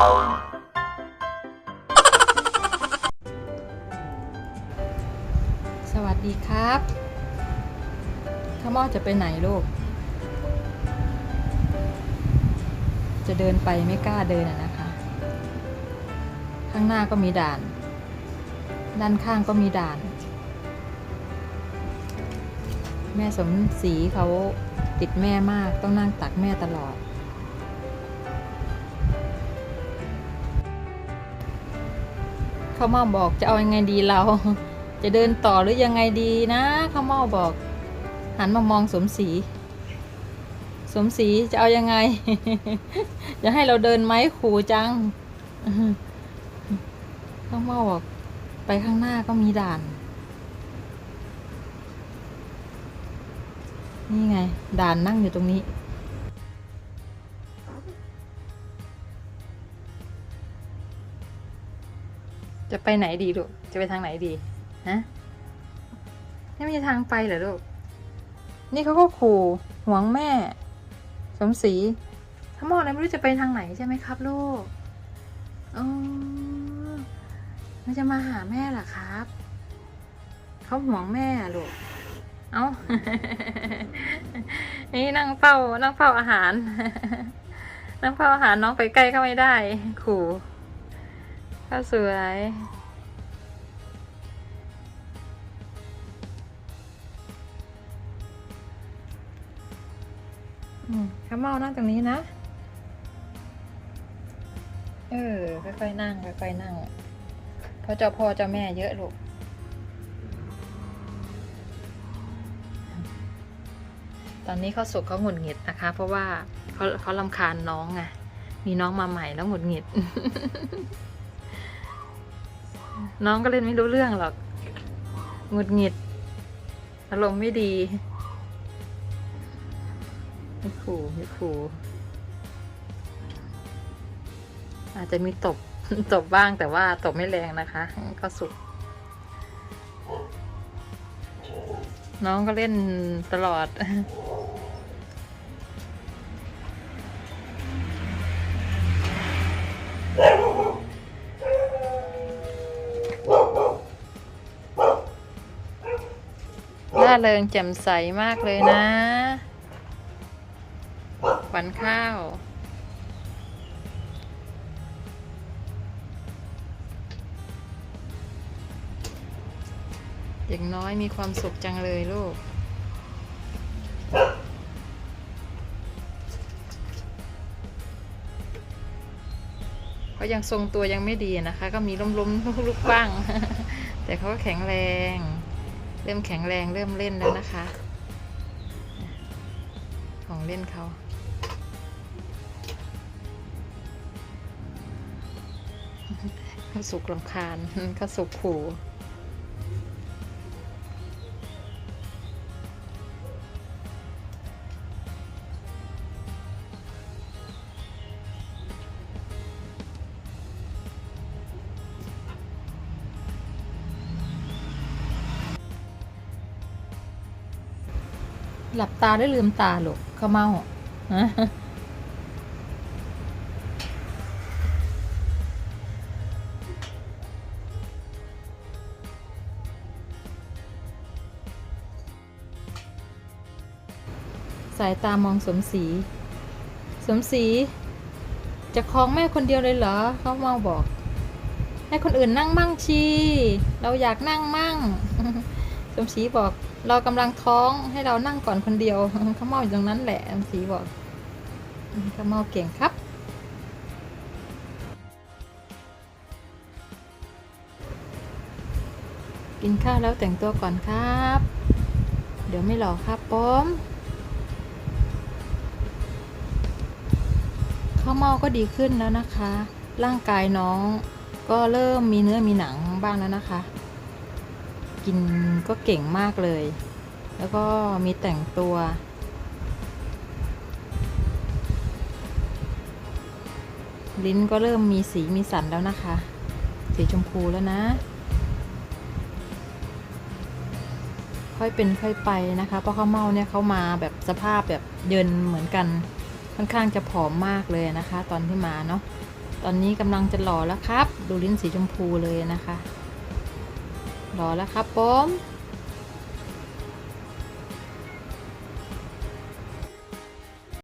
สวัสดีครับ ข้าวหมอจะไปไหนลูก จะเดินไปไม่กล้าเดินนะคะ ข้างหน้าก็มีด่าน ด้านข้างก็มีด่าน แม่สมศรีเขาติดแม่มากต้องนั่งตักแม่ตลอด ขามาบอกจะเอายังไงดีเรา จะเดินต่อหรือยังไงดีนะเขามาบอก หันมามองสมศรีสมศรีจะเอายังไง จะให้เราเดินไหมขู่จังเขามาบอกไปข้างหน้าก็มีด่าน นี่ไง ด่านนั่งอยู่ตรงนี้ จะไปไหนดีลูก จะไปทางไหนดี ฮะ นี่ไม่ใช่ทางไปเหรอลูก นี่เขาก็ขู่หวงแม่ สมศรีถ้ามองอะไรไม่รู้จะไปทางไหนใช่ไหมครับลูกอ๋อมันจะมาหาแม่หรอครับ เขาห่วงแม่ลูก เอ้านี่นั่งเฝ้า นั่งเฝ้าอาหาร นั่งเฝ้าอาหารน้องไปใกล้ก็ไม่ได้ ขู่ ข้าวสวยอืมข้าเมานั่งตรงนี้นะ เออ ค่อยๆนั่ง ค่อยๆนั่ง เพราะเจ้าพ่อเจ้าแม่เยอะลูก ตอนนี้เขาสุกเขาหงุดหงิดนะคะ เพราะว่าเขาเขาลำคาญน้องไง มีน้องมาใหม่แล้วหงุดหงิด น้องก็เล่นไม่รู้เรื่องหรอกหงุดหงิด อารมณ์ไม่ดีไม่ขู่ไม่ขู่อาจจะมีตบตบบ้างแต่ว่าตบไม่แรงนะคะ ก็สุกน้องก็เล่นตลอด ร่าเริงแจ่มใสมากเลยนะหวันข้าว อย่างน้อยมีความสุขจังเลยลูกเขายังทรงตัวยังไม่ดีนะคะ ก็มีล้มๆลุกๆบ้าง แต่เขาก็แข็งแรง เริ่มแข็งแรงเริ่มเล่นแล้วนะคะ ของเล่นเขาเขาสุกลำคาญเขาสุกขู่ หลับตาได้ลืมตาลูกเขาเมาสายตามองสมศรี สมศรีจะคลองแม่คนเดียวเลยเหรอ เขาเมาบอก ให้คนอื่นนั่งมั่งชี เราอยากนั่งมั่ง มศรีบอก เรากำลังท้องให้เรานั่งก่อนคนเดียวเขาเมาอยู่ตรงนั้นแหละสมศรีบอกอืมเขาเมาเก่งครับกินข้าวแล้วแต่งตัวก่อนครับ เดี๋ยวไม่หล่อครับป้อมข้าวเมาก็ดีขึ้นแล้วนะคะ ร่างกายน้องก็เริ่มมีเนื้อมีหนังบ้างแล้วนะคะ กินก็เก่งมากเลย แล้วก็มีแต่งตัว ลิ้นก็เริ่มมีสีมีสันแล้วนะคะ สีชมพูแล้วนะ ค่อยเป็นค่อยไปนะคะ เพราะข้าวเมาเนี่ยเขามาแบบสภาพแบบเยินเหมือนกัน ค่อนข้างจะผอมมากเลยนะคะ ตอนที่มาเนาะ ตอนนี้กำลังจะหล่อแล้วครับ ดูลิ้นสีชมพูเลยนะคะ รอแล้วครับผม